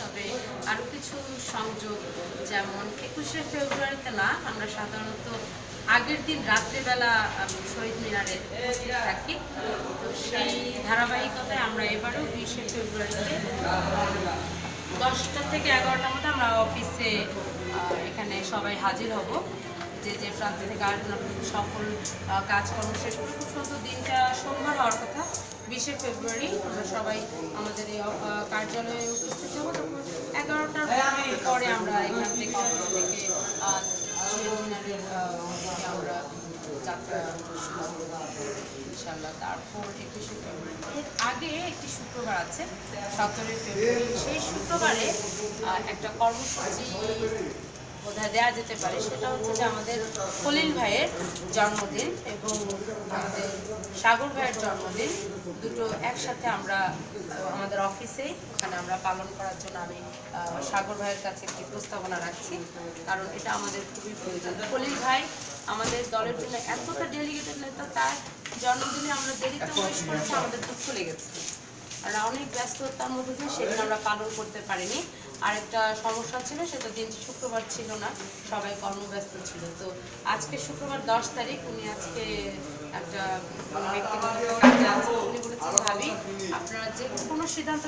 তবে আরও কিছু সংযোগ, যেমন একুশে ফেব্রুয়ারিতে না আমরা সাধারণত আগের দিন রাত্রেবেলা শহীদ মিনারে থাকি তো সেই ধারাবাহিকতায় আমরা এবারও বিশে ফেব্রুয়ারিতে দশটা থেকে এগারোটার মধ্যে আমরা অফিসে এখানে সবাই হাজির হব যে যে প্রান্ত থেকে আপনাদের সকল কাজকর্ম শেষ করে খুব সুন্দর দিনটা বিশে ফেব্রুয়ারি আমরা সবাই আমাদের এই কার্যালয়ে উপস্থিত হব। তারপর এগারোটার পরে আমরা এখান থেকে থেকে দিকে আমরা যাত্রা শুরু করব। ইনশাল্লাহ তারপর একুশে ফেব্রুয়ারি আগে একটি শুক্রবার আছে সতেরোই ফেব্রুয়ারি। সেই শুক্রবারে একটা কর্মসূচি দেওয়া যেতে পারে সেটা হচ্ছে যে আমাদের খলিল ভাইয়ের জন্মদিন এবং আমাদের সাগর ভাইয়ের জন্মদিন। দুটো একসাথে আমরা আমাদের অফিসে ওখানে আমরা পালন করার জন্য আমি সাগর ভাইয়ের কাছে একটি প্রস্তাবনা রাখছি। কারণ এটা আমাদের খুবই প্রয়োজন। খলিল ভাই আমাদের দলের জন্য এতটা ডেলিগেটেড নেতা তার জন্মদিনে আমরা দেরিতে উইশ করেছি আমাদের দুঃখ লেগেছে। আর অনেক ব্যস্ততার মধ্যে দিয়ে সেদিন আমরা পালন করতে পারিনি। আরেকটা সমস্যা ছিল, সেটা দিনটি শুক্রবার ছিল না, সবাই কর্মব্যস্ত ছিল। তো আজকে শুক্রবার দশ তারিখ, উনি আজকে একটা ব্যক্তিগত কাজে আছে উনি বলেছেন ভাবি। আপনারা যে কোনো সিদ্ধান্ত